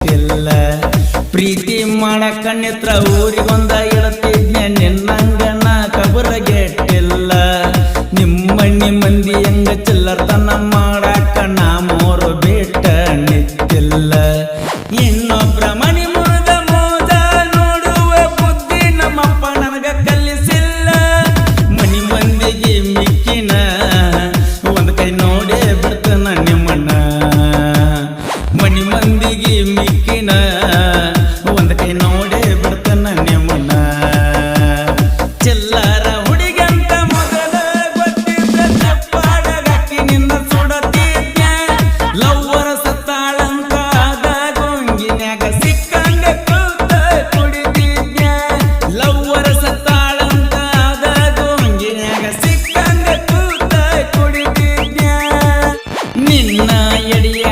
ಇಲ್ಲ. ಪ್ರೀತಿ ಮಾಡಕ್ಕ ನಿತ್ರ ಊರಿಗೊಂದ ಇಳತಿದ್ನೆ ನಿನ್ನಂಗನ ಕಬರ ಗೆಟ್ಟಿಲ್ಲ ನಿಮ್ಮಣ್ಣಿ ಮಂದಿ ಹೆಂಗ ಚಿಲ್ಲರ್ತನ ಮಾಡಕ್ಕ ನಾ ಮೋರು ಬಿಟ್ಟ ನಿತ್ತಿಲ್ಲ ಇನ್ನೊಬ್ರ ಮಣಿ ಮುರಿದ ಮೋದ ನೋಡುವ ಬುದ್ಧಿ ನಮ್ಮಪ್ಪ ನನಗ ಕಲಿಸಿಲ್ಲ. ಮನಿ ಮಂದಿಗೆ ಮಿಕ್ಕಿನ, ಒಂದ್ ಕೈ ನೋಡೇ ಬಿಡ್ತಾನ ನಿಮ್ಮಣ್ಣ. ನೀನ ಒಂದ್ ಕೈ ನೋಡೇ ಬಿಡ್ತಾನ ನಿಮ್ಮನ್ನ. ಚೆಲ್ಲಾರ ಹುಡುಗಂತ ಮೊದಲ ಗೊತ್ತಿದ್ದ ಚಪ್ಪಾಡ ಗಟ್ಟಿ ನಿನ್ನ ಸುಡತಿದ್ಯ ಲವ್ವರ ಸತ್ತಾಳಂತ ಗೊಂಗಿನ್ಯಾಗ ಸಿಕ್ಕಂಗ ಕೂತ ಕುಡಿತಿದ್ಯ ಲವ್ವರ ಸತ್ತಾಳಂತ ಗೊಂಗಿನ್ಯಾಗ ಸಿಕ್ಕಂಗ ಕೂತ ಕುಡಿತಿದ್ಯ ನಿನ್ನ ಎಡಿಯ